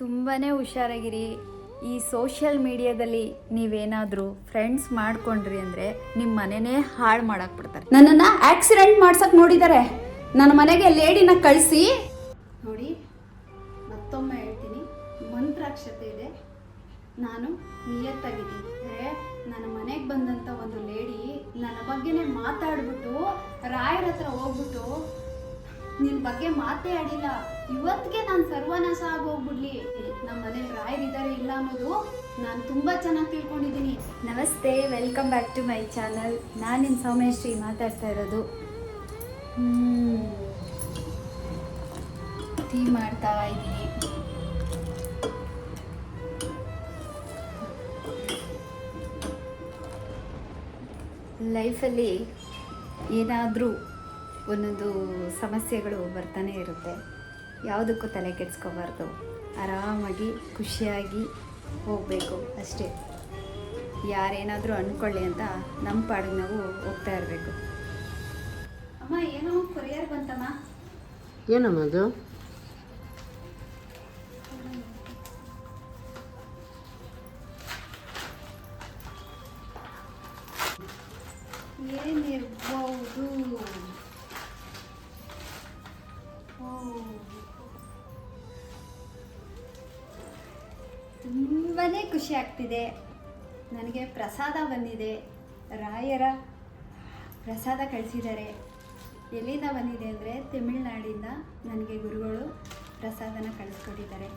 ತುಂಬಾ ಹುಷಾರಾಗಿರಿ. ಈ ಸೋಷಿಯಲ್ ಮೀಡಿಯಾದಲ್ಲಿ ನೀವೇನಾದರೂ ಫ್ರೆಂಡ್ಸ್ ಮಾಡ್ಕೊಂಡ್ರಿ ಅಂದರೆ ನಿಮ್ಮ ಮನೆನೇ ಹಾಳು ಮಾಡಕ್ಕೆ ಬಿಡ್ತಾರೆ. ನನ್ನನ್ನು ಆಕ್ಸಿಡೆಂಟ್ ಮಾಡ್ಸಕ್ಕೆ ನೋಡಿದ್ದಾರೆ ನನ್ನ ಮನೆಗೆ ಲೇಡಿನ ಕಳಿಸಿ. ನೋಡಿ, ಮತ್ತೊಮ್ಮೆ ಹೇಳ್ತೀನಿ. ಮಂತ್ರಾಕ್ಷತೆ ಇದೆ. ನಾನು ನಿಯತ್ತಾಗಿದ್ದೀನಿ. ಅಂದರೆ ನನ್ನ ಮನೆಗೆ ಬಂದಂಥ ಒಂದು ಲೇಡಿ ನನ್ನ ಬಗ್ಗೆನೇ ಮಾತಾಡ್ಬಿಟ್ಟು, ರಾಯರ ಹತ್ರ ಹೋಗ್ಬಿಟ್ಟು ನಿನ್ನ ಬಗ್ಗೆ ಮಾತೇ ಆಡಿಲ್ಲ. ಇವತ್ತಿಗೆ ನಾನು ಸರ್ವನಾಶ ಆಗೋಗ್ಬಿಡ್ಲಿ. ನಮ್ಮ ಮನೇಲಿ ರಾಯರಿದ್ದಾರೆ ಇಲ್ಲ ಅನ್ನೋದು ನಾನು ತುಂಬ ಚೆನ್ನಾಗಿ ತಿಳ್ಕೊಂಡಿದ್ದೀನಿ ನಮಸ್ತೆ welcome back to my channel ನಾನು ನಿಮ್ಮ ಸೌಮೇಶ್ರೀ ಮಾತಾಡ್ತಾ ಇರೋದು. ಹ್ಮ್. ಟೀ ಮಾಡ್ತಾ ಇದ್ದೀನಿ ಲೈಫಲ್ಲಿ ಏನಾದರೂ ಒಂದೊಂದು ಸಮಸ್ಯೆಗಳು ಬರ್ತಾನೆ ಇರುತ್ತೆ. ಯಾವುದಕ್ಕೂ ತಲೆ ಕೆಡಿಸ್ಕೋಬಾರ್ದು. ಆರಾಮಾಗಿ ಖುಷಿಯಾಗಿ ಹೋಗಬೇಕು ಅಷ್ಟೇ. ಯಾರೇನಾದರೂ ಅಂದ್ಕೊಳ್ಳಿ ಅಂತ ನಮ್ಮ ಪಾಡಿಗೆ ನಾವು ಹೋಗ್ತಾ ಇರಬೇಕು. ಅಮ್ಮ ಏನೋ ಕೊರಿಯರ್ ಬಂತಮ್ಮ? ಏನಮ್ಮ ಅದು? ಆಗ್ತಿದೆ ನನಗೆ ಪ್ರಸಾದ ಬಂದಿದೆ. ರಾಯರ ಪ್ರಸಾದ ಕಳಿಸಿದ್ದಾರೆ. ಎಲ್ಲಿಂದ ಬಂದಿದೆ ಅಂದರೆ ತಮಿಳ್ನಾಡಿಂದ ನನಗೆ ಗುರುಗಳು ಪ್ರಸಾದನ ಕಳಿಸ್ಕೊಟ್ಟಿದ್ದಾರೆ.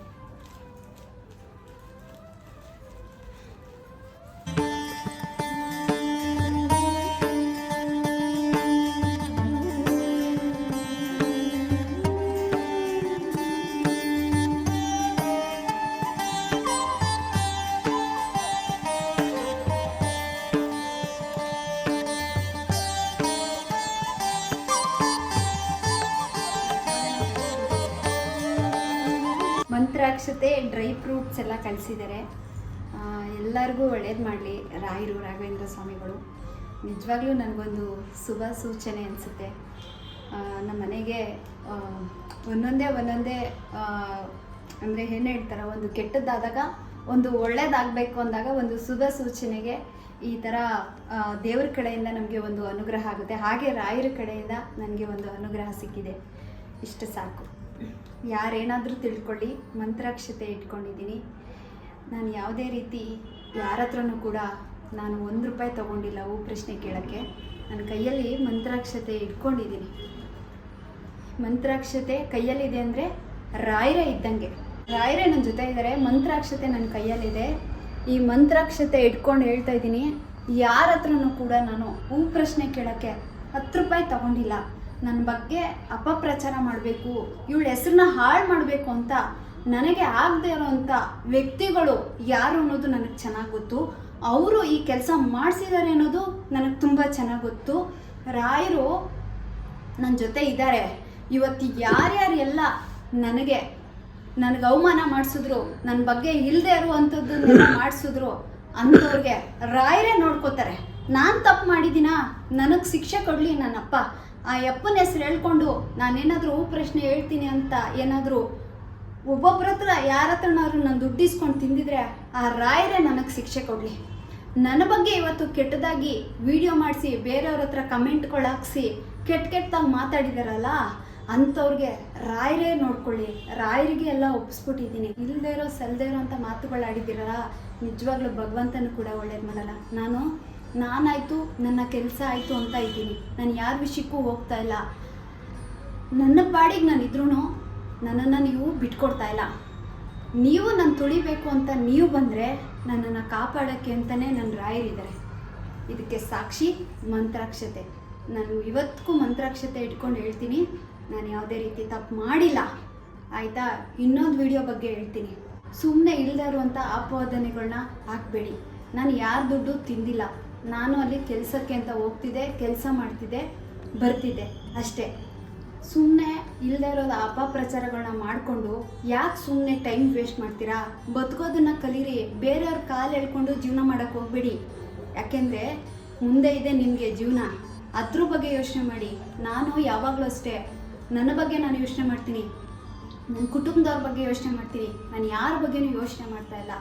ಮಂತ್ರಾಕ್ಷತೆ ಡ್ರೈ ಫ್ರೂಟ್ಸ್ ಎಲ್ಲ ಕಲಿಸಿದ್ದಾರೆ ಎಲ್ಲರಿಗೂ ಒಳ್ಳೇದು ಮಾಡಲಿ ರಾಯರು, ರಾಘವೇಂದ್ರ ಸ್ವಾಮಿಗಳು. ನಿಜವಾಗ್ಲೂ ನನಗೊಂದು ಶುಭ ಸೂಚನೆ ಅನಿಸುತ್ತೆ. ನಮ್ಮ ಮನೆಗೆ ಒಂದೊಂದೇ ಒಂದೊಂದೇ ಅಂದರೆ ಏನು ಹೇಳ್ತಾರೆ, ಒಂದು ಕೆಟ್ಟದ್ದಾದಾಗ ಒಂದು ಒಳ್ಳೇದಾಗಬೇಕು ಅಂದಾಗ ಒಂದು ಶುಭ ಸೂಚನೆಗೆ ಈ ಥರ ದೇವ್ರ ಕಡೆಯಿಂದ ನಮಗೆ ಒಂದು ಅನುಗ್ರಹ ಆಗುತ್ತೆ. ಹಾಗೆ ರಾಯರ ಕಡೆಯಿಂದ ನನಗೆ ಒಂದು ಅನುಗ್ರಹ ಸಿಕ್ಕಿದೆ. ಇಷ್ಟು ಸಾಕು. ಯಾರೇನಾದರೂ ತಿಳ್ಕೊಳ್ಳಿ, ಮಂತ್ರಾಕ್ಷತೆ ಇಟ್ಕೊಂಡಿದ್ದೀನಿ. ನಾನು ಯಾವುದೇ ರೀತಿ ಯಾರ ಹತ್ರನೂ ಕೂಡ ನಾನು ಒಂದು ರೂಪಾಯಿ ತೊಗೊಂಡಿಲ್ಲ ಹೂ ಪ್ರಶ್ನೆ ಕೇಳೋಕ್ಕೆ. ನನ್ನ ಕೈಯಲ್ಲಿ ಮಂತ್ರಾಕ್ಷತೆ ಇಟ್ಕೊಂಡಿದ್ದೀನಿ. ಮಂತ್ರಾಕ್ಷತೆ ಕೈಯಲ್ಲಿದೆ ಅಂದರೆ ರಾಯರೇ ಇದ್ದಂಗೆ. ರಾಯರೇ ನನ್ನ ಜೊತೆ ಇದ್ದಾರೆ ಮಂತ್ರಾಕ್ಷತೆ ನನ್ನ ಕೈಯಲ್ಲಿದೆ. ಈ ಮಂತ್ರಾಕ್ಷತೆ ಇಟ್ಕೊಂಡು ಹೇಳ್ತಾ ಇದ್ದೀನಿ ಯಾರ ಹತ್ರನೂ ಕೂಡ ನಾನು ಹೂ ಪ್ರಶ್ನೆ ಕೇಳೋಕ್ಕೆ ಹತ್ತು ರೂಪಾಯಿ ತಗೊಂಡಿಲ್ಲ. ನನ್ನ ಬಗ್ಗೆ ಅಪಪ್ರಚಾರ ಮಾಡಬೇಕು, ಇವಳ ಹೆಸರನ್ನ ಹಾಳು ಮಾಡಬೇಕು ಅಂತ ನನಗೆ ಆಗದೆ ಇರೋವಂಥ ವ್ಯಕ್ತಿಗಳು ಯಾರು ಅನ್ನೋದು ನನಗೆ ಚೆನ್ನಾಗಿ ಗೊತ್ತು. ಅವರು ಈ ಕೆಲಸ ಮಾಡಿಸಿದ್ದಾರೆ ಅನ್ನೋದು ನನಗೆ ತುಂಬ ಚೆನ್ನಾಗಿ ಗೊತ್ತು. ರಾಯರು ನನ್ನ ಜೊತೆ ಇದ್ದಾರೆ ಇವತ್ತು ಯಾರ್ಯಾರು ಎಲ್ಲ ನನಗೆ ನನಗೆ ಅವಮಾನ ಮಾಡಿಸಿದ್ರು ನನ್ನ ಬಗ್ಗೆ ಇಲ್ಲದೆ ಇರುವಂಥದ್ದನ್ನೆಲ್ಲ ಮಾಡಿಸಿದ್ರು ಅಂಥವ್ರಿಗೆ ರಾಯರೇ ನೋಡ್ಕೋತಾರೆ. ನಾನು ತಪ್ಪು ಮಾಡಿದ್ದೀನಾ? ನನಗೆ ಶಿಕ್ಷೆ ಕೊಡಲಿ ನನ್ನಪ್ಪ. ಆ ಯಪ್ಪನ ಹೆಸರು ಹೇಳ್ಕೊಂಡು ನಾನೇನಾದರೂ ಪ್ರಶ್ನೆ ಹೇಳ್ತೀನಿ ಅಂತ ಏನಾದರೂ ಒಬ್ಬೊಬ್ಬರ ಹತ್ರ ಯಾರ ಹತ್ರನಾದ್ರು ನಾನು ದುಡ್ಡು ಇಸ್ಕೊಂಡು ತಿಂದಿದ್ರೆ ಆ ರಾಯರೇ ನನಗೆ ಶಿಕ್ಷೆ ಕೊಡಲಿ. ನನ್ನ ಬಗ್ಗೆ ಇವತ್ತು ಕೆಟ್ಟದಾಗಿ ವಿಡಿಯೋ ಮಾಡಿಸಿ, ಬೇರೆಯವ್ರ ಹತ್ರ ಕಮೆಂಟ್ಗಳು ಹಾಕ್ಸಿ ಕೆಟ್ಟ ಕೆಟ್ಟದಾಗಿ ಮಾತಾಡಿದಾರಲ್ಲ, ಅಂಥವ್ರಿಗೆ ರಾಯರೇ ನೋಡ್ಕೊಳ್ಳಿ. ರಾಯರಿಗೆ ಎಲ್ಲ ಒಪ್ಪಿಸ್ಬಿಟ್ಟಿದ್ದೀನಿ ಇಲ್ಲದೇ ಇರೋ ಸಲ್ದೇ ಇರೋ ಅಂತ ಮಾತುಗಳು ಆಡಿದ್ದೀರಲ್ಲ, ನಿಜವಾಗ್ಲೂ ಭಗವಂತನೂ ಕೂಡ ಒಳ್ಳೇದು ಮಾಡಲ್ಲ. ನಾನು ನಾನಾಯಿತು, ನನ್ನ ಕೆಲಸ ಆಯಿತು ಅಂತ ಇದ್ದೀನಿ. ನಾನು ಯಾರ ವಿಷಯಕ್ಕೂ ಹೋಗ್ತಾ ಇಲ್ಲ. ನನ್ನ ಪಾಡಿಗೆ ನಾನು ಇದ್ರೂ ನನ್ನನ್ನು ನೀವು ಬಿಟ್ಕೊಡ್ತಾ ಇಲ್ಲ. ನೀವು ನಾನು ತುಳಿಬೇಕು ಅಂತ ನೀವು ಬಂದರೆ ನನ್ನನ್ನು ಕಾಪಾಡೋಕ್ಕೆ ಅಂತಲೇ ನನ್ನ ರಾಯರಿದ್ದಾರೆ ಇದಕ್ಕೆ ಸಾಕ್ಷಿ ಮಂತ್ರಾಕ್ಷತೆ. ನಾನು ಇವತ್ತಿಗೂ ಮಂತ್ರಾಕ್ಷತೆ ಇಟ್ಕೊಂಡು ಹೇಳ್ತೀನಿ. ನಾನು ಯಾವುದೇ ರೀತಿ ತಪ್ಪು ಮಾಡಿಲ್ಲ. ಆಯಿತಾ? ಇನ್ನೊಂದು ವಿಡಿಯೋ ಬಗ್ಗೆ ಹೇಳ್ತೀನಿ. ಸುಮ್ಮನೆ ಇಲ್ಲದೆ ಇರುವಂಥ ಆಪಾದನೆಗಳನ್ನ ಹಾಕಬೇಡಿ. ನಾನು ಯಾರ ದುಡ್ಡು ತಿಂದಿಲ್ಲ. ನಾನು ಅಲ್ಲಿ ಕೆಲಸಕ್ಕೆ ಅಂತ ಹೋಗ್ತಿದ್ದೆ, ಕೆಲಸ ಮಾಡ್ತಿದ್ದೆ, ಬರ್ತಿದ್ದೆ ಅಷ್ಟೇ. ಸುಮ್ಮನೆ ಇಲ್ಲದೆ ಇರೋದು ಅಪಪ್ರಚಾರಗಳನ್ನ ಮಾಡಿಕೊಂಡು ಯಾಕೆ ಸುಮ್ಮನೆ ಟೈಮ್ ವೇಸ್ಟ್ ಮಾಡ್ತೀರಾ? ಬದುಕೋದನ್ನ ಕಲೀರಿ, ಬೇರೆಯವ್ರ ಕಾಲು ಎಳ್ಕೊಂಡು ಜೀವನ ಮಾಡೋಕ್ಕೆ ಹೋಗ್ಬೇಡಿ. ಯಾಕೆಂದರೆ ಮುಂದೆ ಇದೆ ನಿಮಗೆ ಜೀವನ. ಅದ್ರ ಬಗ್ಗೆ ಯೋಚನೆ ಮಾಡಿ. ನಾನು ಯಾವಾಗಲೂ ಅಷ್ಟೇ. ನನ್ನ ಬಗ್ಗೆ ನಾನು ಯೋಚನೆ ಮಾಡ್ತೀನಿ. ನನ್ನ ಕುಟುಂಬದವ್ರ ಬಗ್ಗೆ ಯೋಚನೆ ಮಾಡ್ತೀನಿ. ನಾನು ಯಾರ ಬಗ್ಗೆನೂ ಯೋಚನೆ ಮಾಡ್ತಾ ಇಲ್ಲ.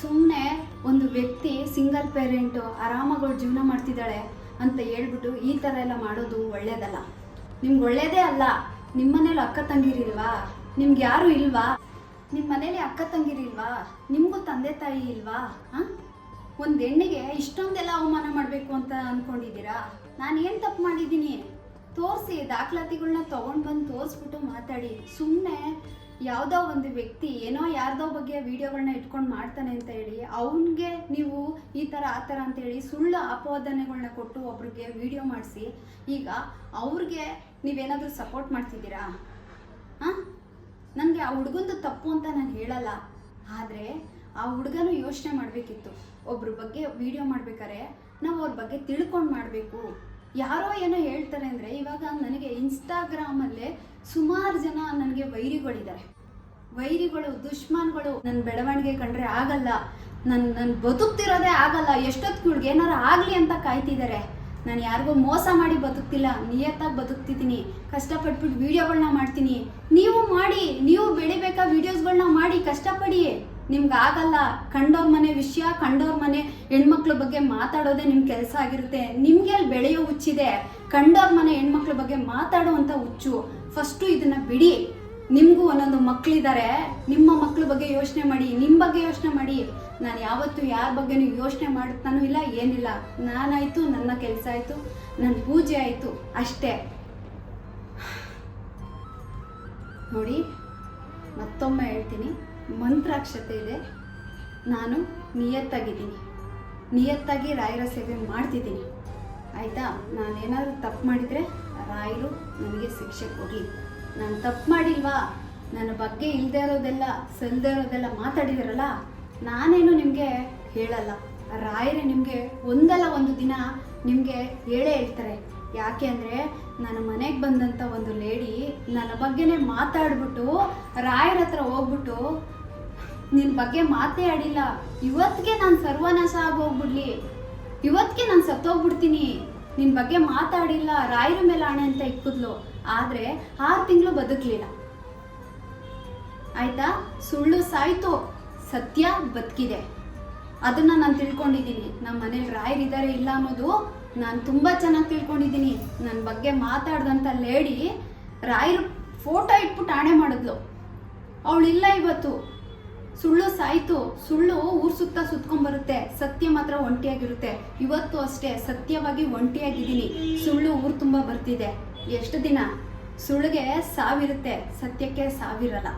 ಸುಮ್ಮನೆ ಒಂದು ವ್ಯಕ್ತಿ ಸಿಂಗಲ್ ಪೇರೆಂಟು ಆರಾಮಾಗಿ ಜೀವನ ಮಾಡ್ತಿದ್ದಾಳೆ ಅಂತ ಹೇಳ್ಬಿಟ್ಟು ಈ ಥರ ಎಲ್ಲ ಮಾಡೋದು ಒಳ್ಳೇದಲ್ಲ. ನಿಮ್ಗೆ ಒಳ್ಳೇದೇ ಅಲ್ಲ, ನಿಮ್ಮ ಮನೇಲಿ ಅಕ್ಕ ತಂಗಿರಿಲ್ವಾ? ನಿಮ್ಗೆ ಯಾರು ಇಲ್ವಾ? ನಿಮ್ಮ ಮನೇಲಿ ಅಕ್ಕ ತಂಗಿರಿಲ್ವಾ? ನಿಮಗೂ ತಂದೆ ತಾಯಿ ಇಲ್ವಾ? ಹಾಂ ಒಂದು ಹೆಣ್ಣಿಗೆ ಇಷ್ಟೊಂದೆಲ್ಲ ಅವಮಾನ ಮಾಡಬೇಕು ಅಂತ ಅಂದ್ಕೊಂಡಿದ್ದೀರಾ ನಾನು ಏನು ತಪ್ಪು ಮಾಡಿದ್ದೀನಿ? ತೋರಿಸಿ ದಾಖಲಾತಿಗಳನ್ನ ತೊಗೊಂಡು ಬಂದು ತೋರಿಸ್ಬಿಟ್ಟು ಮಾತಾಡಿ. ಸುಮ್ಮನೆ ಯಾವುದೋ ಒಂದು ವ್ಯಕ್ತಿ ಏನೋ ಯಾರ್ದೋ ಬಗ್ಗೆ ವಿಡಿಯೋಗಳನ್ನ ಇಟ್ಕೊಂಡು ಮಾಡ್ತಾನೆ ಅಂತ ಹೇಳಿ, ಅವನಿಗೆ ನೀವು ಈ ಥರ ಆ ಥರ ಅಂತೇಳಿ ಸುಳ್ಳು ಆಪಾದನೆಗಳನ್ನ ಕೊಟ್ಟು ಒಬ್ರಿಗೆ ವಿಡಿಯೋ ಮಾಡಿಸಿ, ಈಗ ಅವ್ರಿಗೆ ನೀವೇನಾದರೂ ಸಪೋರ್ಟ್ ಮಾಡ್ತಿದ್ದೀರಾ? ಹಾಂ? ನನಗೆ ಆ ಹುಡುಗಂದು ತಪ್ಪು ಅಂತ ನಾನು ಹೇಳಲ್ಲ. ಆದರೆ ಆ ಹುಡುಗನೂ ಯೋಚನೆ ಮಾಡಬೇಕಿತ್ತು. ಒಬ್ರ ಬಗ್ಗೆ ವಿಡಿಯೋ ಮಾಡ್ಬೇಕಾದ್ರೆ ನಾವು ಅವ್ರ ಬಗ್ಗೆ ತಿಳ್ಕೊಂಡು ಮಾಡಬೇಕು. ಯಾರೋ ಏನೋ ಹೇಳ್ತಾರೆ ಅಂದರೆ ಇವಾಗ ನನಗೆ ಇನ್ಸ್ಟಾಗ್ರಾಮಲ್ಲೇ ಸುಮಾರು ಜನ ನನಗೆ ವೈರಿಗಳಿದ್ದಾರೆ. ವೈರಿಗಳು, ದುಷ್ಮಾನ್ಗಳು ನನ್ನ ಬೆಳವಣಿಗೆ ಕಂಡ್ರೆ ಆಗಲ್ಲ. ನನ್ನ ನನ್ನ ಬದುಕ್ತಿರೋದೇ ಆಗಲ್ಲ. ಎಷ್ಟೊತ್ತು ಇವ್ಳಿಗೆ ಏನಾರು ಆಗಲಿ ಅಂತ ಕಾಯ್ತಿದ್ದಾರೆ. ನಾನು ಯಾರಿಗೂ ಮೋಸ ಮಾಡಿ ಬದುಕ್ತಿಲ್ಲ. ನಿಯತ್ತಾಗಿ ಬದುಕ್ತಿದ್ದೀನಿ. ಕಷ್ಟಪಟ್ಬಿಟ್ಟು ವೀಡಿಯೋಗಳನ್ನ ಮಾಡ್ತೀನಿ. ನೀವು ಮಾಡಿ, ನೀವು ಬೆಳಿಬೇಕಾ ವೀಡಿಯೋಸ್ಗಳನ್ನ ಮಾಡಿ, ಕಷ್ಟಪಡಿ. ನಿಮ್ಗೆ ಆಗಲ್ಲ. ಕಂಡೋರ್ ಮನೆ ವಿಷಯ, ಕಂಡೋರ್ ಮನೆ ಹೆಣ್ಮಕ್ಳ ಬಗ್ಗೆ ಮಾತಾಡೋದೇ ನಿಮ್ಮ ಕೆಲಸ ಆಗಿರುತ್ತೆ. ನಿಮಗೆ ಅಲ್ಲಿ ಬೆಳೆಯೋ ಹುಚ್ಚಿದೆ. ಕಂಡೋರ್ ಮನೆ ಹೆಣ್ಮಕ್ಳ ಬಗ್ಗೆ ಮಾತಾಡುವಂಥ ಹುಚ್ಚು. ಫಸ್ಟು ಇದನ್ನ ಬಿಡಿ. ನಿಮಗೂ ಒಂದೊಂದು ಮಕ್ಕಳಿದ್ದಾರೆ ನಿಮ್ಮ ಮಕ್ಕಳ ಬಗ್ಗೆ ಯೋಚನೆ ಮಾಡಿ ನಿಮ್ಮ ಬಗ್ಗೆ ಯೋಚನೆ ಮಾಡಿ. ನಾನು ಯಾವತ್ತೂ ಯಾರ ಬಗ್ಗೆನೂ ಯೋಚನೆ ಮಾಡ್ತಾನೂ ಇಲ್ಲ, ಏನಿಲ್ಲ. ನಾನಾಯಿತು, ನನ್ನ ಕೆಲಸ ಆಯಿತು ನನ್ನ ಪೂಜೆ ಆಯಿತು, ಅಷ್ಟೇ. ನೋಡಿ, ಮತ್ತೊಮ್ಮೆ ಹೇಳ್ತೀನಿ. ಮಂತ್ರಾಕ್ಷತೆ ಇದೆ. ನಾನು ನಿಯತ್ತಾಗಿದ್ದೀನಿ. ನಿಯತ್ತಾಗಿ ರಾಯರ ಸೇವೆ ಮಾಡ್ತಿದ್ದೀನಿ. ಆಯಿತಾ? ನಾನೇನಾದರೂ ತಪ್ಪು ಮಾಡಿದರೆ ರಾಯರು ನನಗೆ ಶಿಕ್ಷೆ ಕೊಡಲಿ ನಾನು ತಪ್ಪು ಮಾಡಿಲ್ವಾ? ನನ್ನ ಬಗ್ಗೆ ಇಲ್ಲದೆ ಇರೋದೆಲ್ಲ ಸಲ್ಲದೆ ಇರೋದೆಲ್ಲ ಮಾತಾಡಿದಿರಲ್ಲ? ನಾನೇನು ನಿಮಗೆ ಹೇಳಲ್ಲ. ರಾಯರೇ ನಿಮಗೆ ಒಂದಲ್ಲ ಒಂದು ದಿನ ನಿಮಗೆ ಹೇಳೇ ಹೇಳ್ತಾರೆ. ಯಾಕೆ ಅಂದರೆ ನನ್ನ ಮನೆಗೆ ಬಂದಂಥ ಒಂದು ಲೇಡಿ ನನ್ನ ಬಗ್ಗೆನೇ ಮಾತಾಡ್ಬಿಟ್ಟು, ರಾಯರ ಹತ್ರ ಹೋಗ್ಬಿಟ್ಟು ನಿನ್ನ ಬಗ್ಗೆ ಮಾತೇ ಆಡಿಲ್ಲ. ಇವತ್ತಿಗೆ ನಾನು ಸರ್ವನಾಶ ಆಗೋಗ್ಬಿಡ್ಲಿ. ಇವತ್ತಿಗೆ ನಾನು ಸತ್ತೋಗ್ಬಿಡ್ತೀನಿ. ನಿನ್ನ ಬಗ್ಗೆ ಮಾತಾಡಿಲ್ಲ, ರಾಯರ ಮೇಲೆ ಆಣೆ ಅಂತ ಇಕ್ಕಿದ್ಲು. ಆದರೆ ಆರು ತಿಂಗಳು ಬದುಕಲಿಲ್ಲ. ಆಯ್ತಾ? ಸುಳ್ಳು ಸಾಯ್ತು. ಸತ್ಯ ಬದುಕಿದೆ. ಅದನ್ನ ನಾನು ತಿಳ್ಕೊಂಡಿದ್ದೀನಿ. ನಮ್ಮ ಮನೇಲಿ ರಾಯರಿದ್ದಾರೆ ಇಲ್ಲ ಅನ್ನೋದು ನಾನು ತುಂಬ ಚೆನ್ನಾಗಿ ತಿಳ್ಕೊಂಡಿದ್ದೀನಿ. ನನ್ನ ಬಗ್ಗೆ ಮಾತಾಡ್ದಂಥ ಲೇಡಿ ರಾಯರು ಫೋಟೋ ಇಟ್ಬಿಟ್ಟು ಆಣೆ ಮಾಡಿದ್ಲು. ಅವಳಿಲ್ಲ ಇವತ್ತು. ಸುಳ್ಳು ಸಾಯ್ತು, ಸುಳ್ಳು ಊರ್ ಸುತ್ತ ಸುತ್ಕೊಂಡ್ಬರುತ್ತೆ ಸತ್ಯ ಮಾತ್ರ ಒಂಟಿಯಾಗಿರುತ್ತೆ. ಇವತ್ತು ಅಷ್ಟೇ ಸತ್ಯವಾಗಿ ಒಂಟಿಯಾಗಿದ್ದೀನಿ. ಸುಳ್ಳು ಊರು ತುಂಬ ಬರ್ತಿದೆ. ಎಷ್ಟು ದಿನ? ಸುಳ್ಳಿಗೆ ಸಾವಿರುತ್ತೆ. ಸತ್ಯಕ್ಕೆ ಸಾವಿರಲ್ಲ.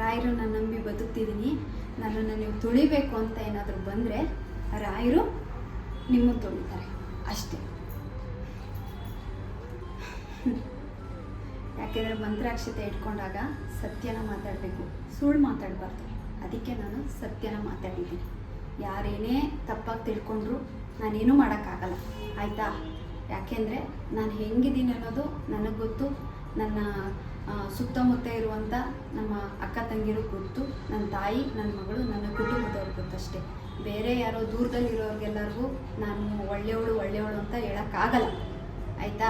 ರಾಯರನ್ನ ನಂಬಿ ಬದುಕ್ತಿದ್ದೀನಿ. ನನ್ನನ್ನು ನೀವು ತುಳಿಬೇಕು ಅಂತ ಏನಾದರೂ ಬಂದರೆ ರಾಯರು ನಿಮ್ಮ ತುಳಿತಾರೆ ಅಷ್ಟೇ. ಯಾಕೆಂದರೆ ಮಂತ್ರಾಕ್ಷತೆ ಇಟ್ಕೊಂಡಾಗ ಸತ್ಯನ ಮಾತಾಡಬೇಕು. ಸುಳ್ಳು ಮಾತಾಡಬಾರ್ದು. ಅದಕ್ಕೆ ನಾನು ಸತ್ಯನ ಮಾತಾಡಿದ್ದೀನಿ. ಯಾರೇನೇ ತಪ್ಪಾಗಿ ತಿಳ್ಕೊಂಡ್ರು ನಾನೇನು ಮಾಡೋಕ್ಕಾಗಲ್ಲ. ಆಯಿತಾ? ಯಾಕೆಂದರೆ ನಾನು ಹೆಂಗಿದ್ದೀನಿ ಅನ್ನೋದು ನನಗೆ ಗೊತ್ತು. ನನ್ನ ಸುತ್ತಮುತ್ತ ಇರುವಂಥ ನಮ್ಮ ಅಕ್ಕ ತಂಗಿರು ಗೊತ್ತು. ನನ್ನ ತಾಯಿ ನನ್ನ ಮಗಳು, ನನ್ನ ಕುಟುಂಬದವ್ರು ಗೊತ್ತಷ್ಟೇ. ಬೇರೆ ಯಾರೋ ದೂರದಲ್ಲಿರೋರಿಗೆಲ್ಲರಿಗೂ ನಾನು ಒಳ್ಳೆಯವಳು ಒಳ್ಳೆಯವಳು ಅಂತ ಹೇಳೋಕ್ಕಾಗಲ್ಲ. ಆಯಿತಾ?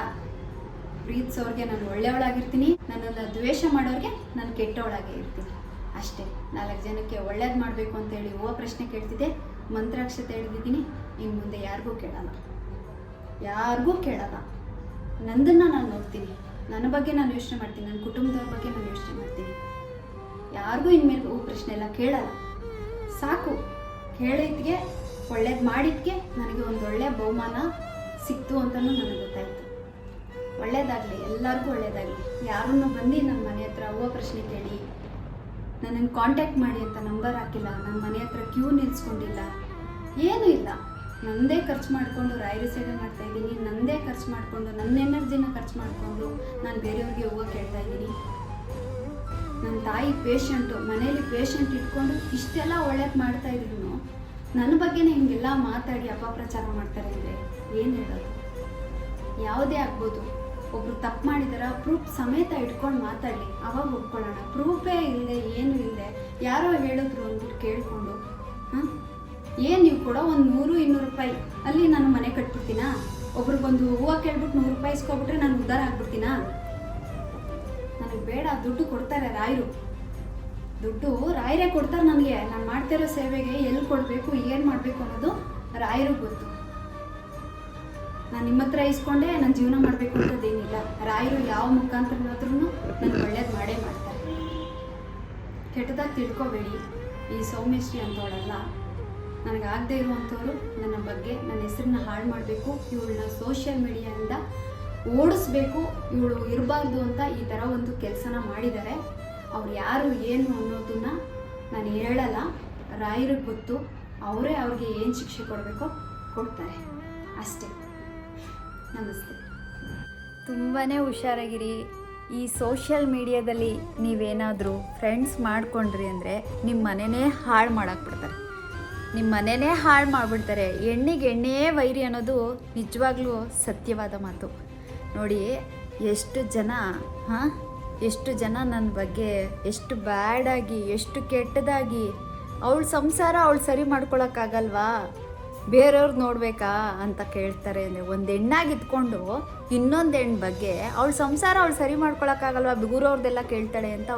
ಪ್ರೀತಿಸೋರಿಗೆ ನಾನು ಒಳ್ಳೆಯವಳಾಗಿರ್ತೀನಿ. ನನ್ನನ್ನು ದ್ವೇಷ ಮಾಡೋರಿಗೆ ನಾನು ಕೆಟ್ಟವಳಾಗೆ ಇರ್ತೀನಿ. ಅಷ್ಟೇ. ನಾಲ್ಕು ಜನಕ್ಕೆ ಒಳ್ಳೇದು ಮಾಡಬೇಕು ಅಂತೇಳಿ ಓ ಪ್ರಶ್ನೆ ಕೇಳ್ತಿದ್ದೆ. ಮಂತ್ರಾಕ್ಷತೆ ಹೇಳಿದ್ದೀನಿ ಇನ್ನು ಮುಂದೆ ಯಾರಿಗೂ ಕೇಳಲ್ಲ. ಯಾರಿಗೂ ಕೇಳಲ್ಲ. ನಂದನ್ನು ನಾನು ನೋಡ್ತೀನಿ. ನನ್ನ ಬಗ್ಗೆ ನಾನು ಯೋಚನೆ ಮಾಡ್ತೀನಿ. ನನ್ನ ಕುಟುಂಬದವ್ರ ಬಗ್ಗೆ ನಾನು ಯೋಚನೆ ಮಾಡ್ತೀನಿ. ಯಾರಿಗೂ ಇನ್ಮೇಲೆ ಹೂ ಪ್ರಶ್ನೆ ಎಲ್ಲ ಕೇಳಲ್ಲ. ಸಾಕು. ಕೇಳಿದ್ಗೆ, ಒಳ್ಳೇದು ಮಾಡಿದ್ಗೆ ನನಗೆ ಒಂದು ಒಳ್ಳೆಯ ಬಹುಮಾನ ಸಿಕ್ತು ಅಂತಲೂ ನನಗೆ ಗೊತ್ತಾಯಿತು. ಒಳ್ಳೇದಾಗಲಿ, ಎಲ್ಲರಿಗೂ ಒಳ್ಳೇದಾಗಲಿ. ಯಾರನ್ನು ಬಂದು ನನ್ನ ಮನೆ ಹತ್ರ ಹೂವು ಪ್ರಶ್ನೆ ಕೇಳಿ. ನನ್ನನ್ನು ಕಾಂಟ್ಯಾಕ್ಟ್ ಮಾಡಿ ಅಂತ ನಂಬರ್ ಹಾಕಿಲ್ಲ ನನ್ನ ಮನೆ ಹತ್ರ ಕ್ಯೂ ನಿಲ್ಸ್ಕೊಂಡಿಲ್ಲ. ಏನೂ ಇಲ್ಲ. ನಂದೇ ಖರ್ಚು ಮಾಡಿಕೊಂಡು ರಾಯರ ಸೇವೆ ಮಾಡ್ತಾ ಇದ್ದೀನಿ, ನಂದೇ ಖರ್ಚು ಮಾಡಿಕೊಂಡು ನನ್ನ ಎನರ್ಜಿನ ಖರ್ಚು ಮಾಡಿಕೊಂಡು ನಾನು ಬೇರೆಯವ್ರಿಗೆ ಹೂವು ಕೇಳ್ತಾ ಇದ್ದೀನಿ. ನನ್ನ ತಾಯಿ ಪೇಷಂಟು ಮನೇಲಿ ಪೇಷಂಟ್ ಇಟ್ಕೊಂಡು ಇಷ್ಟೆಲ್ಲ ಒಳ್ಳೇದು ಮಾಡ್ತಾ ಇದ್ರು ನನ್ನ ಬಗ್ಗೆನೇ ಹಿಂಗೆಲ್ಲ ಮಾತಾಡಿ ಅಪಪ್ರಚಾರ ಮಾಡ್ತಾರೆ ಅಂದರೆ ಏನು ಹೇಳೋದು? ಯಾವುದೇ ಆಗ್ಬೋದು. ಒಬ್ರು ತಪ್ಪು ಮಾಡಿದಾರ ಪ್ರೂಫ್ ಸಮೇತ ಇಟ್ಕೊಂಡು ಮಾತಾಡಲಿ. ಅವಾಗ ಒಪ್ಕೊಳ್ಳೋಣ. ಪ್ರೂಫೇ ಇಲ್ಲದೆ ಏನು ಇಲ್ಲದೆ ಯಾರೋ ಹೇಳಿದ್ರು ಅಂದ್ಬಿಟ್ಟು ಕೇಳಿಕೊಂಡು, ಹಾಂ? ಏನು ನೀವು ಕೊಡೋ ಒಂದು ನೂರು, ಇನ್ನೂರು ರೂಪಾಯಿ? ಅಲ್ಲಿ ನಾನು ಮನೆ ಕಟ್ಬಿಡ್ತೀನಾ? ಒಬ್ರಿಗೊಂದು ಹೂವು ಕೇಳ್ಬಿಟ್ಟು ನೂರು ರೂಪಾಯಿ ಇಸ್ಕೊಬಿಟ್ರೆ ನಾನು ಉದ್ದಾರ ಆಗ್ಬಿಡ್ತೀನಾ? ನನಗೆ ಬೇಡ, ದುಡ್ಡು ಕೊಡ್ತಾರೆ ರಾಯರು. ದುಡ್ಡು ರಾಯರೇ ಕೊಡ್ತಾರೆ ನನಗೆ. ನಾನು ಮಾಡ್ತಿರೋ ಸೇವೆಗೆ ಎಲ್ಲಿ ಕೊಡಬೇಕು, ಏನು ಮಾಡಬೇಕು ಅನ್ನೋದು ರಾಯರು ಗೊತ್ತು. ನಾನು ನಿಮ್ಮ ಹತ್ರ ಇಸ್ಕೊಂಡೆ ನಾನು ಜೀವನ ಮಾಡಬೇಕು ಅಂತದೇನಿಲ್ಲ ರಾಯರು ಯಾವ ಮುಖಾಂತರನಾದ್ರೂ ನಾನು ಒಳ್ಳೇದು ಮಾಡೇ ಮಾಡ್ತಾರೆ. ಕೆಟ್ಟದಾಗಿ ತಿಳ್ಕೊಬೇಡಿ. ಈ ಸೌಮ್ಯಶ್ರೀ ಅಂತವಳಲ್ಲ. ನನಗಾಗದೇ ಇರುವಂಥವ್ರು ನನ್ನ ಬಗ್ಗೆ ನನ್ನ ಹೆಸರನ್ನ ಹಾಳು ಮಾಡಬೇಕು, ಇವಳನ್ನ ಸೋಷಿಯಲ್ ಮೀಡಿಯಾದಿಂದ ಓಡಿಸ್ಬೇಕು, ಇವಳು ಇರಬಾರ್ದು ಅಂತ ಈ ಥರ ಒಂದು ಕೆಲಸನ ಮಾಡಿದ್ದಾರೆ ಅವ್ರು ಯಾರು ಏನು ಅನ್ನೋದನ್ನ ನಾನು ಹೇಳಲ್ಲ. ರಾಯರಿಗೆ ಗೊತ್ತು. ಅವರೇ ಅವ್ರಿಗೆ ಏನು ಶಿಕ್ಷೆ ಕೊಡಬೇಕೋ ಕೊಡ್ತಾರೆ. ಅಷ್ಟೇ. ನಮಸ್ತೆ. ತುಂಬಾ ಹುಷಾರಾಗಿರಿ. ಈ ಸೋಷಿಯಲ್ ಮೀಡಿಯಾದಲ್ಲಿ ನೀವೇನಾದರೂ ಫ್ರೆಂಡ್ಸ್ ಮಾಡ್ಕೊಂಡ್ರಿ ಅಂದರೆ ನಿಮ್ಮ ಮನೆಯೇ ಹಾಳು ಮಾಡಾಕ್ಬಿಡ್ತಾರೆ ನಿಮ್ಮ ಮನೆಯೇ ಹಾಳು ಮಾಡಿಬಿಡ್ತಾರೆ. ಎಣ್ಣೆಗೆ ಎಣ್ಣೆ ವೈರಿ ಅನ್ನೋದು ನಿಜವಾಗ್ಲೂ ಸತ್ಯವಾದ ಮಾತು. ನೋಡಿ, ಎಷ್ಟು ಜನ, ಹಾಂ? ಎಷ್ಟು ಜನ ನನ್ನ ಬಗ್ಗೆ ಎಷ್ಟು ಬ್ಯಾಡಾಗಿ ಎಷ್ಟು ಕೆಟ್ಟದಾಗಿ, ಅವಳು ಸಂಸಾರ ಅವಳು ಸರಿ ಮಾಡ್ಕೊಳಕ್ಕಾಗಲ್ವಾ ಬೇರೆಯವ್ರು ನೋಡ್ಬೇಕಾ ಅಂತ ಕೇಳ್ತಾರೆ ಅಂದರೆ ಒಂದು ಹೆಣ್ಣಾಗಿ ಇದ್ಕೊಂಡು ಇನ್ನೊಂದು ಹೆಣ್ಣು ಬಗ್ಗೆ ಅವಳ ಸಂಸಾರ ಅವಳು ಸರಿ ಮಾಡ್ಕೊಳಕ್ಕಾಗಲ್ವ? ಬಿಗುರವ್ರದ್ದೆಲ್ಲ ಕೇಳ್ತಾಳೆ ಅಂತ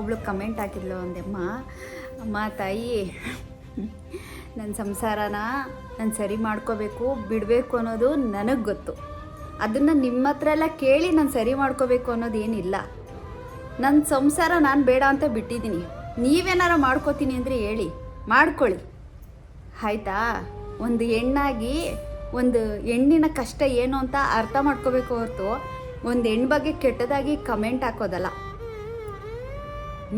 ಒಬ್ಳು ಕಮೆಂಟ್ ಹಾಕಿದ್ಲು ಒಂದೆಮ್ಮ. ಅಮ್ಮ, ತಾಯಿ ನನ್ನ ಸಂಸಾರನ ನಾನು ಸರಿ ಮಾಡ್ಕೋಬೇಕು, ಬಿಡಬೇಕು ಅನ್ನೋದು ನನಗೆ ಗೊತ್ತು. ಅದನ್ನು ನಿಮ್ಮ ಹತ್ರ ಎಲ್ಲ ಕೇಳಿ ನಾನು ಸರಿ ಮಾಡ್ಕೋಬೇಕು ಅನ್ನೋದೇನಿಲ್ಲ ನನ್ನ ಸಂಸಾರ ನಾನು ಬೇಡ ಅಂತ ಬಿಟ್ಟಿದ್ದೀನಿ. ನೀವೇನಾರ ಮಾಡ್ಕೋತೀನಿ ಅಂದರೆ ಹೇಳಿ. ಮಾಡ್ಕೊಳ್ಳಿ. ಆಯ್ತಾ? ಒಂದು ಹೆಣ್ಣಾಗಿ ಒಂದು ಹೆಣ್ಣಿನ ಕಷ್ಟ ಏನು ಅಂತ ಅರ್ಥ ಮಾಡ್ಕೋಬೇಕು ಹೊರತು ಒಂದು ಹೆಣ್ಣು ಬಗ್ಗೆ ಕೆಟ್ಟದಾಗಿ ಕಮೆಂಟ್ ಹಾಕೋದಲ್ಲ.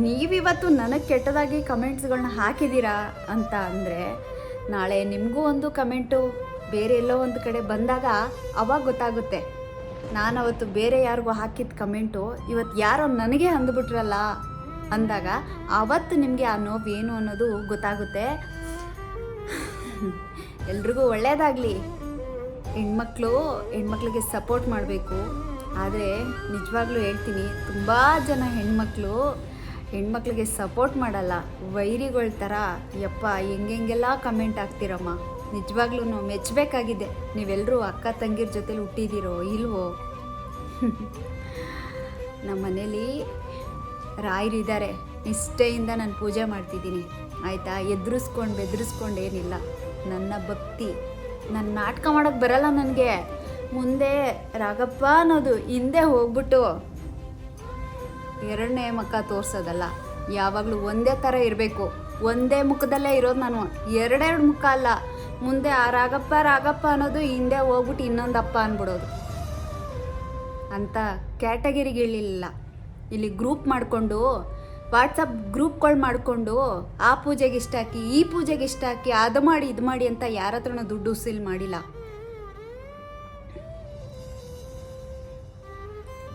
ನೀವಿವತ್ತು ನನಗೆ ಕೆಟ್ಟದಾಗಿ ಕಮೆಂಟ್ಸ್ಗಳನ್ನ ಹಾಕಿದ್ದೀರಾ ಅಂತ ಅಂದರೆ ನಾಳೆ ನಿಮಗೂ ಒಂದು ಕಮೆಂಟು ಬೇರೆ ಎಲ್ಲೋ ಒಂದು ಕಡೆ ಬಂದಾಗ ಅವಾಗ ಗೊತ್ತಾಗುತ್ತೆ. ನಾನು ಅವತ್ತು ಬೇರೆ ಯಾರಿಗೂ ಹಾಕಿದ ಕಮೆಂಟು ಇವತ್ತು ಯಾರೋ ನನಗೆ ಅಂದ್ಬಿಟ್ರಲ್ಲ ಅಂದಾಗ ಅವತ್ತು ನಿಮಗೆ ಆ ನೋವು ಏನು ಅನ್ನೋದು ಗೊತ್ತಾಗುತ್ತೆ. ಎಲ್ರಿಗೂ ಒಳ್ಳೆಯದಾಗಲಿ ಹೆಣ್ಮಕ್ಳು ಹೆಣ್ಮಕ್ಳಿಗೆ ಸಪೋರ್ಟ್ ಮಾಡಬೇಕು. ಆದರೆ ನಿಜವಾಗ್ಲೂ ಹೇಳ್ತೀನಿ, ತುಂಬ ಜನ ಹೆಣ್ಮಕ್ಳು ಹೆಣ್ಮಕ್ಳಿಗೆ ಸಪೋರ್ಟ್ ಮಾಡಲ್ಲ. ವೈರಿಗಳ ಥರ ಯಪ್ಪ ಹೆಂಗೆಲ್ಲ ಕಮೆಂಟ್ ಹಾಕ್ತೀರಮ್ಮ? ನಿಜವಾಗ್ಲೂ ಮೆಚ್ಚಬೇಕಾಗಿದೆ ನೀವೆಲ್ಲರೂ ಅಕ್ಕ ತಂಗಿರ ಜೊತೆಲಿ ಹುಟ್ಟಿದ್ದೀರೋ ಇಲ್ವೋ? ನಮ್ಮ ಮನೇಲಿ ರಾಯರಿದ್ದಾರೆ ನಿಷ್ಠೆಯಿಂದ ನಾನು ಪೂಜೆ ಮಾಡ್ತಿದ್ದೀನಿ. ಆಯಿತಾ? ಎದುರಿಸ್ಕೊಂಡು ಬೆದರಿಸ್ಕೊಂಡು ಏನಿಲ್ಲ. ನನ್ನ ಭಕ್ತಿ. ನನ್ನ ನಾಟಕ ಮಾಡೋಕ್ಕೆ ಬರಲ್ಲ ನನಗೆ. ಮುಂದೆ ರಾಗಪ್ಪ ಅನ್ನೋದು ಹಿಂದೆ ಹೋಗ್ಬಿಟ್ಟು ಎರಡನೇ ಮಕ್ಕ ತೋರಿಸೋದಲ್ಲ, ಯಾವಾಗಲೂ ಒಂದೇ ಥರ ಇರಬೇಕು. ಒಂದೇ ಮುಖದಲ್ಲೇ ಇರೋದು ನಾನು. ಎರಡೆರಡು ಮುಖ ಅಲ್ಲ. ಮುಂದೆ ಆ ರಾಗಪ್ಪ ರಾಗಪ್ಪ ಅನ್ನೋದು ಹಿಂದೆ ಹೋಗ್ಬಿಟ್ಟು ಇನ್ನೊಂದಪ್ಪ ಅಂದ್ಬಿಡೋದು ಅಂತ ಕ್ಯಾಟಗರಿಗಳಿಲ್ಲ ಇಲ್ಲಿ ಗ್ರೂಪ್ ಮಾಡಿಕೊಂಡು ವಾಟ್ಸಪ್ ಗ್ರೂಪ್ಗಳು ಮಾಡಿಕೊಂಡು, ಆ ಪೂಜೆಗೆ ಇಷ್ಟ ಹಾಕಿ, ಈ ಪೂಜೆಗೆ ಇಷ್ಟ ಹಾಕಿ, ಅದು ಮಾಡಿ, ಇದು ಮಾಡಿ ಅಂತ ಯಾರ ಹತ್ರನೂ ದುಡ್ಡು ಉಸಿಲ್ ಮಾಡಿಲ್ಲ.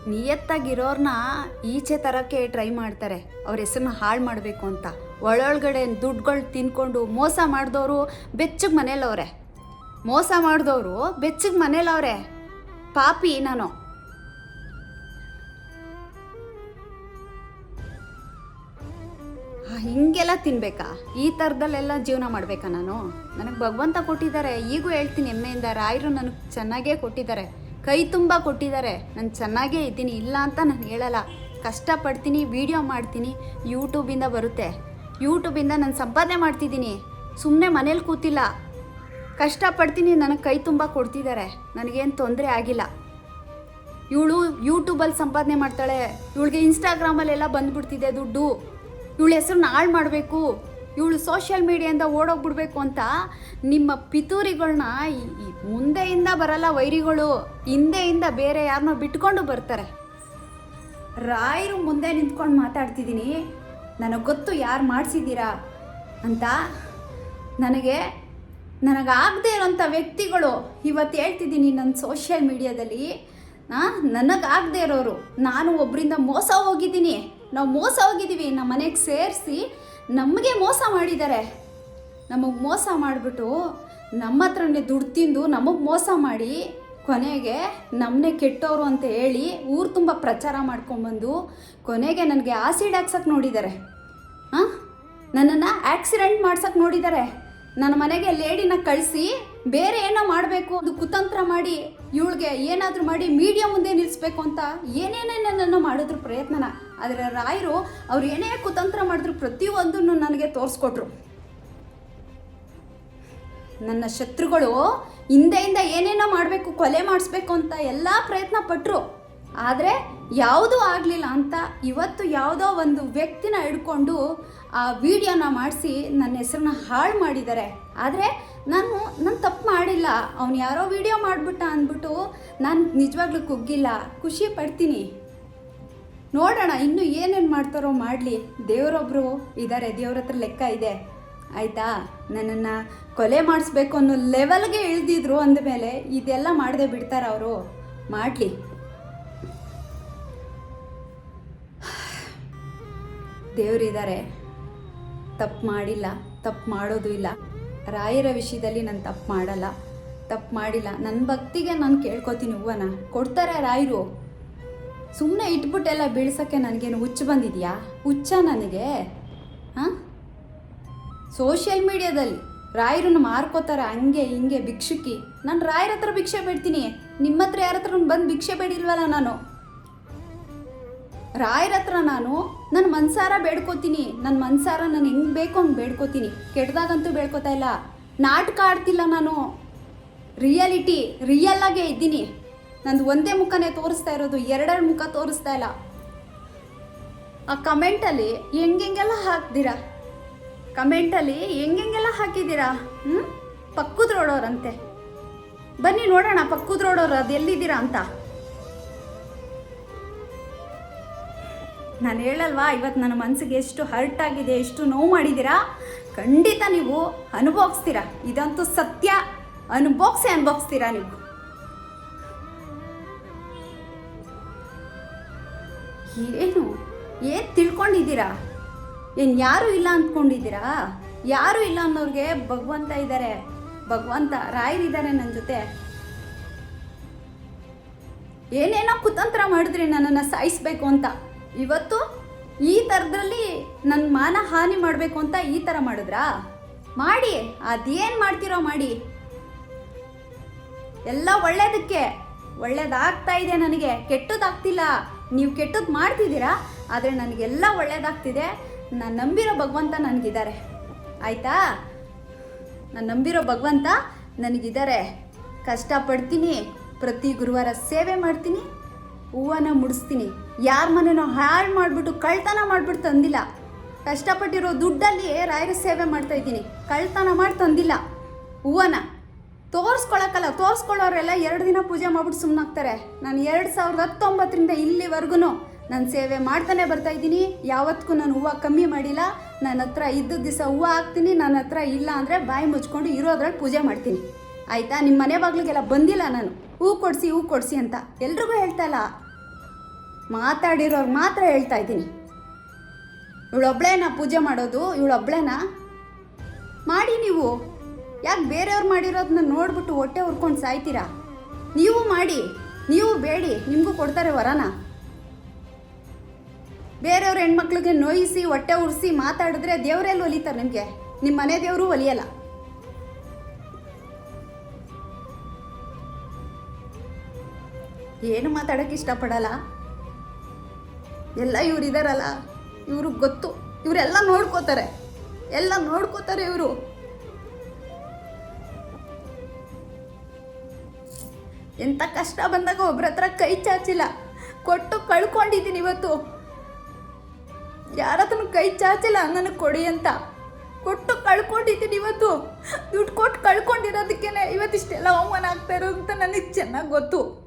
ನಿಯತ್ತಾಗಿರೋರ್ನ ಈಚೆ ತರಕ್ಕೆ ಟ್ರೈ ಮಾಡ್ತಾರೆ. ಅವ್ರ ಹೆಸರನ್ನ ಹಾಳು ಮಾಡಬೇಕು ಅಂತ. ಒಳೊಳಗಡೆ ದುಡ್ಡುಗಳು ತಿನ್ಕೊಂಡು ಮೋಸ ಮಾಡಿದವರು ಬೆಚ್ಚಗೆ ಮನೇಲವ್ರೆ ಮೋಸ ಮಾಡಿದವರು ಬೆಚ್ಚಗೆ ಮನೇಲವ್ರೆ ಪಾಪಿ ನಾನು. ಹಿಂಗೆಲ್ಲ ತಿನ್ಬೇಕಾ? ಈ ಥರದಲ್ಲೆಲ್ಲ ಜೀವನ ಮಾಡಬೇಕಾ ನಾನು? ನನಗೆ ಭಗವಂತ ಕೊಟ್ಟಿದ್ದಾರೆ. ಈಗೂ ಹೇಳ್ತೀನಿ ಹೆಮ್ಮೆಯಿಂದ. ರಾಯರು ನನಗೆ ಚೆನ್ನಾಗೇ ಕೊಟ್ಟಿದ್ದಾರೆ. ಕೈ ತುಂಬ ಕೊಟ್ಟಿದ್ದಾರೆ. ನಾನು ಚೆನ್ನಾಗೇ ಇದ್ದೀನಿ. ಇಲ್ಲ ಅಂತ ನಾನು ಹೇಳಲ್ಲ. ಕಷ್ಟಪಡ್ತೀನಿ ವಿಡಿಯೋ ಮಾಡ್ತೀನಿ. ಯೂಟ್ಯೂಬಿಂದ ಬರುತ್ತೆ. ಯೂಟ್ಯೂಬಿಂದ ನಾನು ಸಂಪಾದನೆ ಮಾಡ್ತಿದ್ದೀನಿ. ಸುಮ್ಮನೆ ಮನೇಲಿ ಕೂತಿಲ್ಲ. ಕಷ್ಟಪಡ್ತೀನಿ. ನನಗೆ ಕೈ ತುಂಬ ಕೊಡ್ತಿದ್ದಾರೆ. ನನಗೇನು ತೊಂದರೆ ಆಗಿಲ್ಲ. ಇವಳು ಯೂಟ್ಯೂಬಲ್ಲಿ ಸಂಪಾದನೆ ಮಾಡ್ತಾಳೆ. ಇವಳಿಗೆ ಇನ್ಸ್ಟಾಗ್ರಾಮಲ್ಲೆಲ್ಲ ಬಂದ್ಬಿಡ್ತಿದೆ ದುಡ್ಡು. ಇವಳ ಹೆಸರನ್ನ ಹಾಳು ಮಾಡಬೇಕು. ಇವಳು ಸೋಷಿಯಲ್ ಮೀಡಿಯಿಂದ ಓಡೋಗ್ಬಿಡ್ಬೇಕು ಅಂತ ನಿಮ್ಮ ಪಿತೂರಿಗಳನ್ನ ಮುಂದೆಯಿಂದ ಬರಲ್ಲ ವೈರಿಗಳು. ಹಿಂದೆಯಿಂದ ಬೇರೆ ಯಾರನ್ನೋ ಬಿಟ್ಕೊಂಡು ಬರ್ತಾರೆ. ರಾಯರು ಮುಂದೆ ನಿಂತ್ಕೊಂಡು ಮಾತಾಡ್ತಿದ್ದೀನಿ. ನನಗೆ ಗೊತ್ತು ಯಾರು ಮಾಡಿಸಿದ್ದೀರಾ ಅಂತ. ನನಗೆ ನನಗಾಗದೇ ಇರೋಂಥ ವ್ಯಕ್ತಿಗಳು ಇವತ್ತು ಹೇಳ್ತಿದ್ದೀನಿ ನನ್ನ ಸೋಷಿಯಲ್ ಮೀಡಿಯಾದಲ್ಲಿ ನನಗಾಗದೇ ಇರೋರು. ನಾನು ಒಬ್ಬರಿಂದ ಮೋಸ ಹೋಗಿದ್ದೀನಿ. ನಾವು ಮೋಸ ಹೋಗಿದ್ದೀವಿ, ನಮ್ಮ ಮನೆಗೆ ಸೇರಿಸಿ ನಮಗೆ ಮೋಸ ಮಾಡಿದ್ದಾರೆ. ನಮಗೆ ಮೋಸ ಮಾಡಿಬಿಟ್ಟು ನಮ್ಮ ಹತ್ರನೇ ದುಡ್ಡು ತಿಂದು ನಮಗೆ ಮೋಸ ಮಾಡಿ ಕೊನೆಗೆ ನಮ್ಮನ್ನೇ ಕೆಟ್ಟವರು ಅಂತ ಹೇಳಿ ಊರು ತುಂಬ ಪ್ರಚಾರ ಮಾಡ್ಕೊಂಬಂದು ಕೊನೆಗೆ ನನಗೆ ಆಸಿಡ್ ಹಾಕ್ಸಕ್ಕೆ ನೋಡಿದ್ದಾರೆ. ಹಾಂ ನನ್ನನ್ನು ಆಕ್ಸಿಡೆಂಟ್ ಮಾಡ್ಸೋಕ್ಕೆ ನೋಡಿದ್ದಾರೆ. ನನ್ನ ಮನೆಗೆ ಲೇಡಿನ ಕಳಿಸಿ ಬೇರೆ ಏನೋ ಮಾಡಬೇಕು ಅದು ಕುತಂತ್ರ ಮಾಡಿ ಇವಳಿಗೆ ಏನಾದರೂ ಮಾಡಿ ಮೀಡಿಯಾ ಮುಂದೆ ನಿಲ್ಲಿಸ್ಬೇಕು ಅಂತ ಏನೇನೇನೇನೋ ಮಾಡಿದ್ರು ಪ್ರಯತ್ನನ. ಆದರೆ ರಾಯರು ಅವ್ರು ಏನೇ ಕುತಂತ್ರ ಮಾಡಿದ್ರು ಪ್ರತಿಯೊಂದನ್ನು ನನಗೆ ತೋರಿಸ್ಕೊಟ್ರು. ನನ್ನ ಶತ್ರುಗಳು ಹಿಂದೆಯಿಂದ ಏನೇನೋ ಮಾಡಬೇಕು, ಕೊಲೆ ಮಾಡಿಸ್ಬೇಕು ಅಂತ ಎಲ್ಲ ಪ್ರಯತ್ನ ಪಟ್ಟರು ಆದರೆ ಯಾವುದೂ ಆಗಲಿಲ್ಲ ಅಂತ ಇವತ್ತು ಯಾವುದೋ ಒಂದು ವ್ಯಕ್ತಿನ ಹಿಡ್ಕೊಂಡು ಆ ವಿಡಿಯೋನ ಮಾಡಿಸಿ ನನ್ನ ಹೆಸರನ್ನ ಹಾಳು ಮಾಡಿದ್ದಾರೆ. ಆದರೆ ನಾನು ನಾನು ತಪ್ಪು ಮಾಡಿಲ್ಲ. ಅವ್ನು ಯಾರೋ ವಿಡಿಯೋ ಮಾಡಿಬಿಟ್ಟ ಅಂದ್ಬಿಟ್ಟು ನಾನು ನಿಜವಾಗ್ಲೂ ಕುಗ್ಗಿಲ್ಲ. ಖುಷಿ ಪಡ್ತೀನಿ. ನೋಡೋಣ, ಇನ್ನು ಏನೇನು ಮಾಡ್ತಾರೋ ಮಾಡಲಿ. ದೇವರೊಬ್ಬರು ಇದ್ದಾರೆ ದೇವ್ರ ಹತ್ರ ಲೆಕ್ಕ ಇದೆ. ಆಯಿತಾ? ನನ್ನನ್ನು ಕೊಲೆ ಮಾಡಿಸ್ಬೇಕು ಅನ್ನೋ ಲೆವೆಲ್ಗೆ ಇಳ್ದಿದ್ರು ಅಂದಮೇಲೆ ಇದೆಲ್ಲ ಮಾಡದೆ ಬಿಡ್ತಾರ ಅವರು. ಮಾಡಲಿ. ದೇವರಿದ್ದಾರೆ ತಪ್ಪು ಮಾಡಿಲ್ಲ, ತಪ್ಪು ಮಾಡೋದು ಇಲ್ಲ. ರಾಯರ ವಿಷಯದಲ್ಲಿ ನಾನು ತಪ್ಪು ಮಾಡಲ್ಲ. ತಪ್ಪು ಮಾಡಿಲ್ಲ. ನನ್ನ ಭಕ್ತಿಗೆ ನಾನು ಕೇಳ್ಕೊತೀನಿ ಹೂವನ ಕೊಡ್ತಾರೆ ರಾಯರು. ಸುಮ್ಮನೆ ಇಟ್ಬಿಟ್ಟೆಲ್ಲ ಬೀಳ್ಸೋಕ್ಕೆ ನನಗೇನು ಹುಚ್ಚು ಬಂದಿದೆಯಾ? ಹುಚ್ಚ ನನಗೆ? ಹಾಂ? ಸೋಷಿಯಲ್ ಮೀಡಿಯಾದಲ್ಲಿ ರಾಯರನ್ನು ಮಾರ್ಕೋತಾರೆ ಹಂಗೆ ಹಿಂಗೆ ಭಿಕ್ಷುಕಿ. ನಾನು ರಾಯರ ಹತ್ರ ಭಿಕ್ಷೆ ಬೇಡ್ತೀನಿ. ನಿಮ್ಮ ಹತ್ರ ಯಾರ ಹತ್ರ ಬಂದು ಭಿಕ್ಷೆ ಬೇಡಿಲ್ವಲ್ಲ ನಾನು? ರಾಯರ ಹತ್ರ ನಾನು ನನ್ನ ಮನ್ಸಾರ ಬೇಡ್ಕೋತೀನಿ. ನನ್ನ ಮನ್ಸಾರ ನಾನು ಹೆಂಗೆ ಬೇಕು ಹಂಗೆ ಬೇಡ್ಕೋತೀನಿ. ಕೆಟ್ಟದಾಗಂತೂ ಬೇಡ್ಕೋತಾ ಇಲ್ಲ. ನಾಟಕ ಆಡ್ತಿಲ್ಲ ನಾನು. ರಿಯಾಲಿಟಿ ರಿಯಲ್ ಆಗೇ ಇದ್ದೀನಿ. ನಂದು ಒಂದೇ ಮುಖನೇ ತೋರಿಸ್ತಾ ಇರೋದು, ಎರಡೆರಡು ಮುಖ ತೋರಿಸ್ತಾ ಇಲ್ಲ. ಆ ಕಮೆಂಟಲ್ಲಿ ಹೆಂಗೆಂಗೆಲ್ಲ ಹಾಕ್ದಿರಾ? ಕಮೆಂಟಲ್ಲಿ ಹೆಂಗೆಂಗೆಲ್ಲ ಹಾಕಿದ್ದೀರಾ ಹ್ಞೂ ಪಕ್ಕದ ರೋಡೋರಂತೆ ಬನ್ನಿ ನೋಡೋಣ ಪಕ್ಕದ ರೋಡೋರು ಅದು ಎಲ್ಲಿದ್ದೀರಾ ಅಂತ. ನಾನು ಹೇಳಲ್ವಾ ಇವತ್ತು ನನ್ನ ಮನಸ್ಸಿಗೆ ಎಷ್ಟು ಹರ್ಟ್ ಆಗಿದೆ, ಎಷ್ಟು ನೋವು ಮಾಡಿದ್ದೀರಾ ಖಂಡಿತ ನೀವು ಅನುಭವಿಸ್ತೀರಾ. ಇದಂತೂ ಸತ್ಯ. ಅನುಭವಿಸಿ ಅನುಭವಿಸ್ತೀರಾ ನೀವು. ಏನು? ಏನು ತಿಳ್ಕೊಂಡಿದ್ದೀರಾ? ಏನು ಯಾರೂ ಇಲ್ಲ ಅಂದ್ಕೊಂಡಿದ್ದೀರಾ? ಯಾರೂ ಇಲ್ಲ ಅನ್ನೋರಿಗೆ ಭಗವಂತ ಇದ್ದಾರೆ ಭಗವಂತ ರಾಯರಿದ್ದಾರೆ ನನ್ನ ಜೊತೆ. ಏನೇನೋ ಕುತಂತ್ರ ಮಾಡಿದ್ರಿ ನನ್ನನ್ನು ಸಾಯಿಸ್ಬೇಕು ಅಂತ. ಇವತ್ತು ಈ ಥರದ್ರಲ್ಲಿ ನನ್ನ ಮಾನ ಹಾನಿ ಮಾಡಬೇಕು ಅಂತ ಈ ಥರ ಮಾಡಿದ್ರಾ? ಮಾಡಿ, ಅದೇನು ಮಾಡ್ತಿರೋ ಮಾಡಿ. ಎಲ್ಲ ಒಳ್ಳೇದಕ್ಕೆ. ಒಳ್ಳೇದಾಗ್ತಾ ಇದೆ ನನಗೆ, ಕೆಟ್ಟದಾಗ್ತಿಲ್ಲ. ನೀವು ಕೆಟ್ಟದ್ದು ಮಾಡ್ತಿದ್ದೀರಾ, ಆದರೆ ನನಗೆಲ್ಲ ಒಳ್ಳೇದಾಗ್ತಿದೆ. ನಾನು ನಂಬಿರೋ ಭಗವಂತ ನನಗಿದ್ದಾರೆ. ಆಯಿತಾ? ನಾನು ನಂಬಿರೋ ಭಗವಂತ ನನಗಿದ್ದಾರೆ. ಕಷ್ಟಪಡ್ತೀನಿ, ಪ್ರತಿ ಗುರುವಾರ ಸೇವೆ ಮಾಡ್ತೀನಿ, ಹೂವನ್ನ ಮುಡಿಸ್ತೀನಿ. ಯಾರ ಮನೇನೋ ಹಾಳು ಮಾಡಿಬಿಟ್ಟು ಕಳ್ತನ ಮಾಡಿಬಿಟ್ಟು ತಂದಿಲ್ಲ. ಕಷ್ಟಪಟ್ಟಿರೋ ದುಡ್ಡಲ್ಲಿ ರಾಯರ ಸೇವೆ ಮಾಡ್ತಾ ಇದ್ದೀನಿ. ಕಳ್ತನ ಮಾಡಿ ತಂದಿಲ್ಲ. ಹೂವನ ತೋರಿಸ್ಕೊಳಕ್ಕಲ್ಲ ತೋರಿಸ್ಕೊಳ್ಳೋರೆಲ್ಲ ಎರಡು ದಿನ ಪೂಜೆ ಮಾಡ್ಬಿಟ್ಟು ಸುಮ್ಮನಾಗ್ತಾರೆ ನಾನು ಎರಡು ಸಾವಿರದ ಹತ್ತೊಂಬತ್ತರಿಂದ ಇಲ್ಲಿವರೆಗೂ ನಾನು ಸೇವೆ ಮಾಡ್ತಾನೆ ಬರ್ತಾ ಇದ್ದೀನಿ. ಯಾವತ್ತಿಗೂ ನಾನು ಹೂವು ಕಮ್ಮಿ ಮಾಡಿಲ್ಲ. ನನ್ನ ಹತ್ರ ಇದ್ದ ದಿವಸ ಹೂವು ಹಾಕ್ತೀನಿ, ನನ್ನ ಹತ್ರ ಇಲ್ಲ ಅಂದರೆ ಬಾಯಿ ಮುಚ್ಕೊಂಡು ಇರೋದ್ರಲ್ಲಿ ಪೂಜೆ ಮಾಡ್ತೀನಿ. ಆಯಿತಾ? ನಿಮ್ಮ ಮನೆ ಬಾಗಿಲಿಗೆಲ್ಲ ಬಂದಿಲ್ಲ ನಾನು. ಹೂ ಕೊಡಿಸಿ ಹೂ ಕೊಡಿಸಿ ಅಂತ ಎಲ್ರಿಗೂ ಹೇಳ್ತಾ ಇಲ್ಲ. ಮಾತಾಡಿರೋರು ಮಾತ್ರ ಹೇಳ್ತಾ ಇದ್ದೀನಿ. ಇವಳೊಬ್ಳೇನ ಪೂಜೆ ಮಾಡೋದು, ಇವಳೊಬ್ಳೇನ? ಮಾಡಿ ನೀವು. ಯಾಕೆ ಬೇರೆಯವ್ರು ಮಾಡಿರೋದನ್ನ ನೋಡ್ಬಿಟ್ಟು ಹೊಟ್ಟೆ ಹುರ್ಕೊಂಡು ಸಾಯ್ತೀರಾ? ನೀವು ಮಾಡಿ, ನೀವು ಬೇಡಿ, ನಿಮಗೂ ಕೊಡ್ತಾರೆ ವರನ. ಬೇರೆಯವ್ರ ಹೆಣ್ಮಕ್ಳಿಗೆ ನೋಯಿಸಿ, ಹೊಟ್ಟೆ ಉರಿಸಿ ಮಾತಾಡಿದ್ರೆ ದೇವರೆಲ್ಲ ಒಲಿತಾರೆ ನಿಮಗೆ. ನಿಮ್ಮ ಮನೆ ದೇವರು ಒಲಿಯಲ್ಲ. ಏನು ಮಾತಾಡೋಕ್ಕೆ ಇಷ್ಟಪಡಲ್ಲ? ಎಲ್ಲ ಇವ್ರು ಇದಾರಲ್ಲ. ಇವ್ರಿಗೆ ಗೊತ್ತು. ಇವರೆಲ್ಲ ನೋಡ್ಕೋತಾರೆ. ಎಲ್ಲ ನೋಡ್ಕೋತಾರೆ ಇವರು. ಎಂಥ ಕಷ್ಟ ಬಂದಾಗ ಒಬ್ಬರ ಹತ್ರ ಕೈ ಚಾಚಿಲ್ಲ. ಕೊಟ್ಟು ಕಳ್ಕೊಂಡಿದ್ದೀನಿ ಇವತ್ತು. ಯಾರ ಹತ್ರನೂ ಕೈ ಚಾಚಿಲ್ಲ ನನಗೆ ಕೊಡಿ ಅಂತ. ಕೊಟ್ಟು ಕಳ್ಕೊಂಡಿದ್ದೀನಿ ಇವತ್ತು. ದುಡ್ಡು ಕೊಟ್ಟು ಕಳ್ಕೊಂಡಿರೋದಕ್ಕೇನೆ ಇವತ್ತಿಷ್ಟೆಲ್ಲ ಅವಮಾನ ಆಗ್ತಾ ಇರೋದು ಅಂತ ನನಗೆ ಚೆನ್ನಾಗಿ ಗೊತ್ತು.